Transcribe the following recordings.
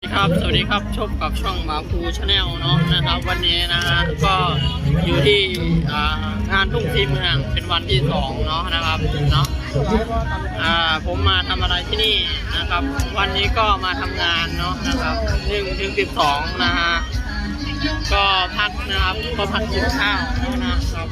สวัสดีครับ สวัสดีครับชพกับช่องหมาภูชาแนลเนาะนะครับ วันนี้นะฮะก็อยู่ที่งานทุ่งสีเมืองเป็นวันที่สองเนาะนะครับเนาะอ่าผมมาทำอะไรที่นี่นะครับ วันนี้ก็มาทำงานเนาะนะครับหนึ่งถึงสิบสองนะฮะก็พักนะครับก็พักกินข้าวนะครับ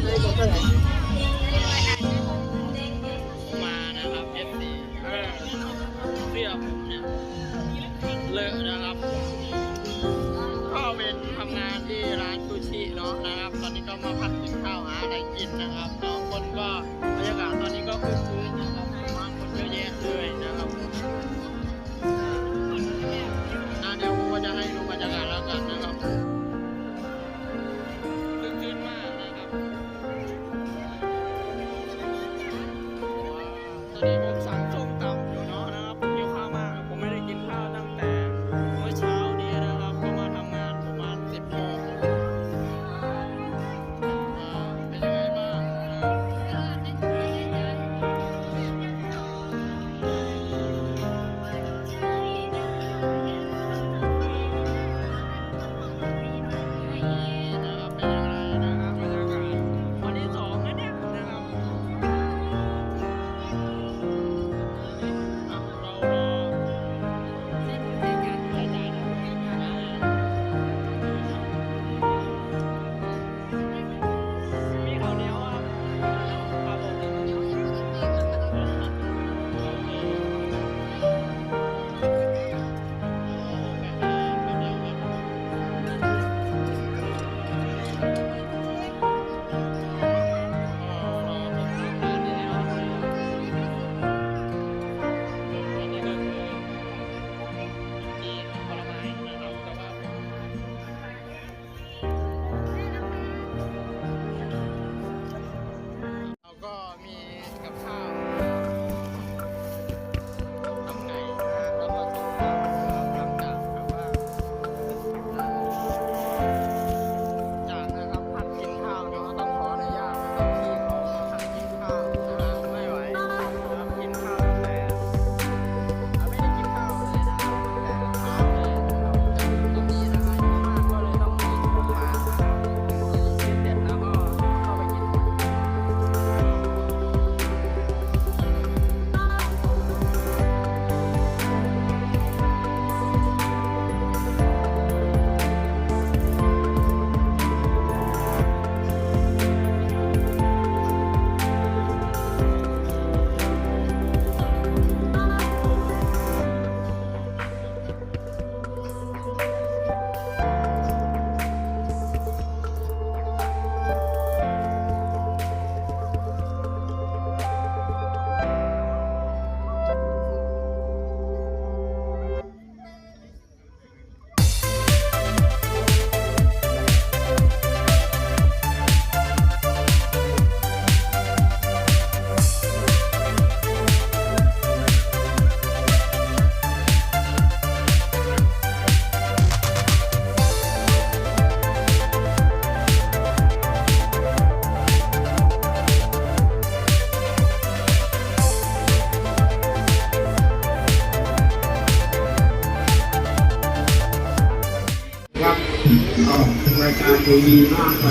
ดูดีมากไป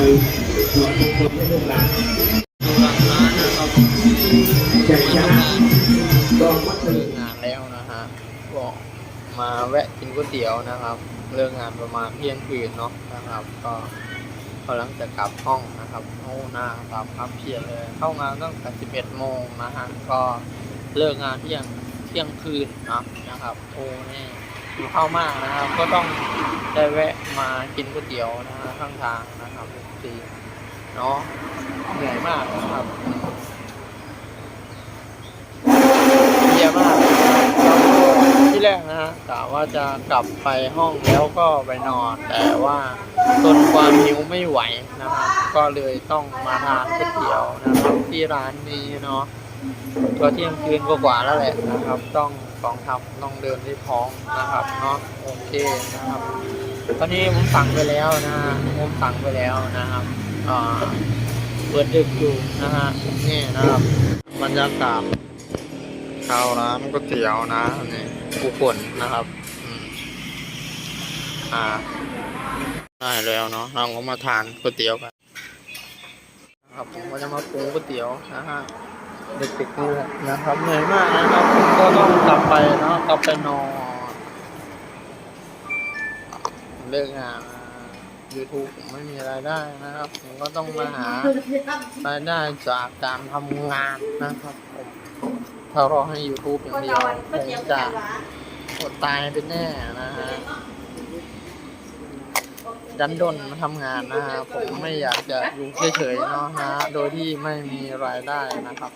ขอกคนให้ลูกหลานหลังร้านนะครับแจกชนะดอกมัดเลิกงานแล้วนะฮะก็มาแวะกินก๋วยเตี๋ยวนะครับ เลิกงานประมาณเที่ยงคืนเนาะนะครับ ก็กำลังจะกลับห้องนะครับโอ้หน้าตามพับเพียนเลยเข้างานตั้งแต่11โมงนะฮะก็เลิกงานเที่ยงเที่ยงคืนนะนะครับโอ้นี่ อยู่เข้ามากนะครับ ก็ต้องได้แวะมากินก๋วยเตี๋ยวนะข้างทางนะครับทีเนาะเหนื่อยมากนะครับเยี่ยมากที่แรกนะฮะกะว่าจะกลับไปห้องแล้วก็ไปนอน แต่ว่าทนความหิวไม่ไหวนะครับ ก็เลยต้องมาทานก๋วยเตี๋ยวนะครับ ที่ร้านนี้เนาะก็เที่ยงคืนกว่าแล้วแหละนะครับ ต้อง กองทัพต้องเดินด้วยท้องนะครับเนาะโอเคนะครับ ตอนนี้ผมสั่งไปแล้วนะฮะผมสั่งไปแล้วนะครับอ่าเปิดดึกอยู่นะฮะนี่นะครับบรรยากาศข้าวร้านก๋วยเตี๋ยวนะนี่ผู้คนนะครับอ่าได้แล้วเนาะเราก็มาทานก๋วยเตี๋ยวกันนะครับผมก็จะมาปรุงก๋วยเตี๋ยวนะฮะ เด็กๆนี่แหละนะครับเหนื่อยมากนะครับก็ต้องกลับไปเนาะกลับไปนอนเลิกงานยูทูบผมไม่มีรายได้นะครับ ผมก็ต้องมาหารายได้จากการทำงานนะครับผมถ้ารอให้ YouTube อย่างเดียวคงจะอดตายเป็นแน่นะฮะดันดนมาทำงานนะฮะผมไม่อยากจะอยู่เฉยๆเนาะฮะโดยที่ไม่มีรายได้นะครับ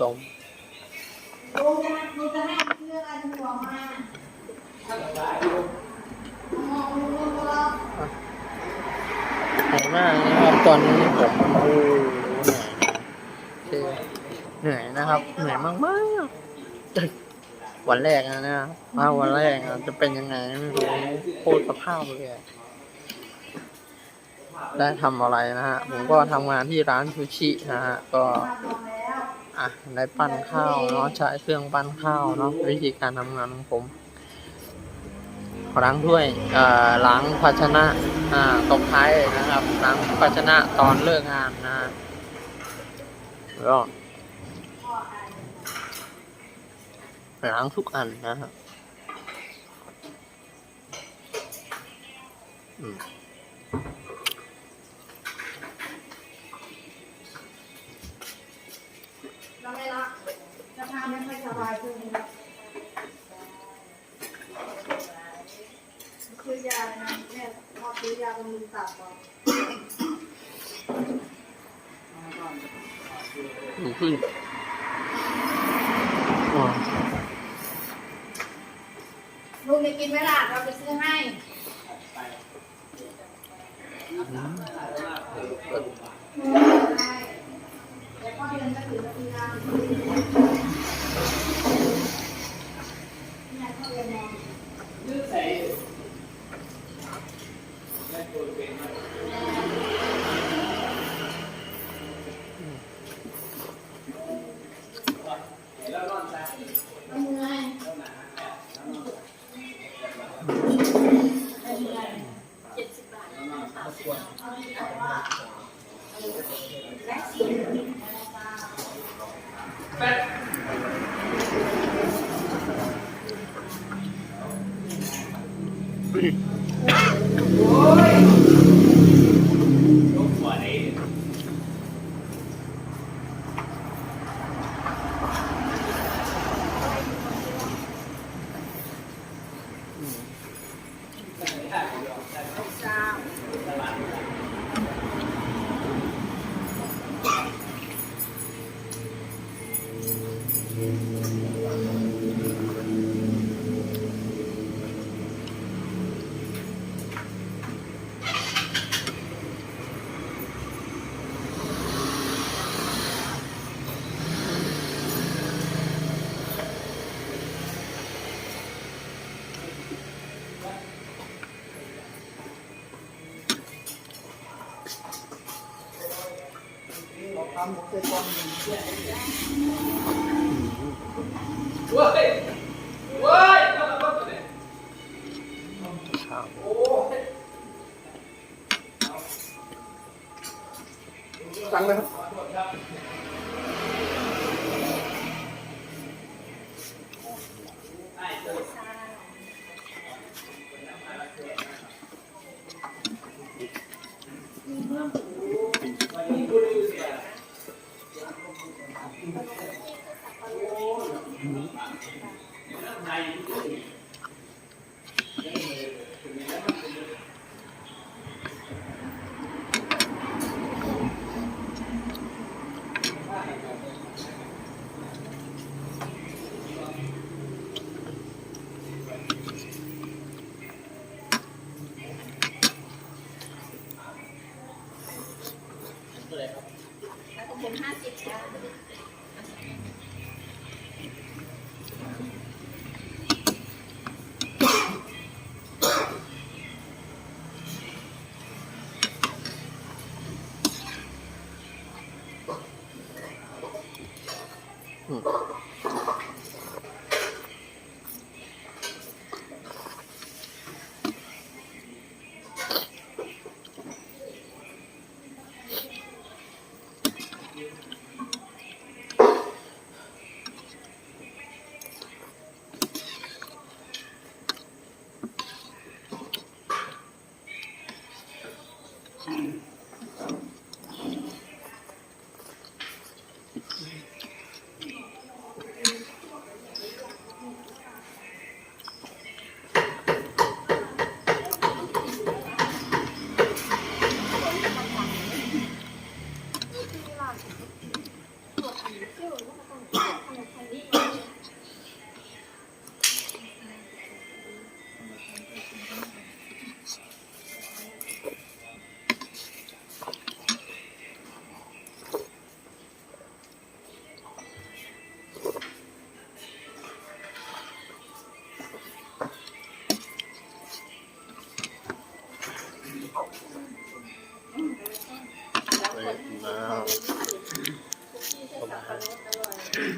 สมลุงจะลุงจะให้เพื่อนอะไรที่บอกมาหนื่อยมากนะครับ ตอนนี้ผมโอ้เหนื่อยเหนื่อยนะครับ เหนื่อยมากๆวันแรกนะนี่ยมาวันแรกจะเป็นยังไงไม่รู้โคตรสภาพเลยได้ทำอะไรนะฮะ ผมก็ทำงานที่ร้านซูชินะฮะ ก็ อกแล้วอะได้ปั้นข้าวเนาะใช้เครื่องปั้นข้าวเนาะวิธีการทำงานของผมล้างถ้วยเอ่อล้างภาชนะอ่าตบท้ายนะครับล้างภาชนะตอนเลิกงานนะฮะแล้วก็ล้างทุกอันนะครับ อืม ขึ้นอ่าลุงจะกินไหมล่ะเราจะซื้อให้ได้เดี๋ยวพ่อเดือนจะถือจะซื้อยาเนี่ยพ่อเดือนมอง เอามือให้ ค รับสั่งเลยครับ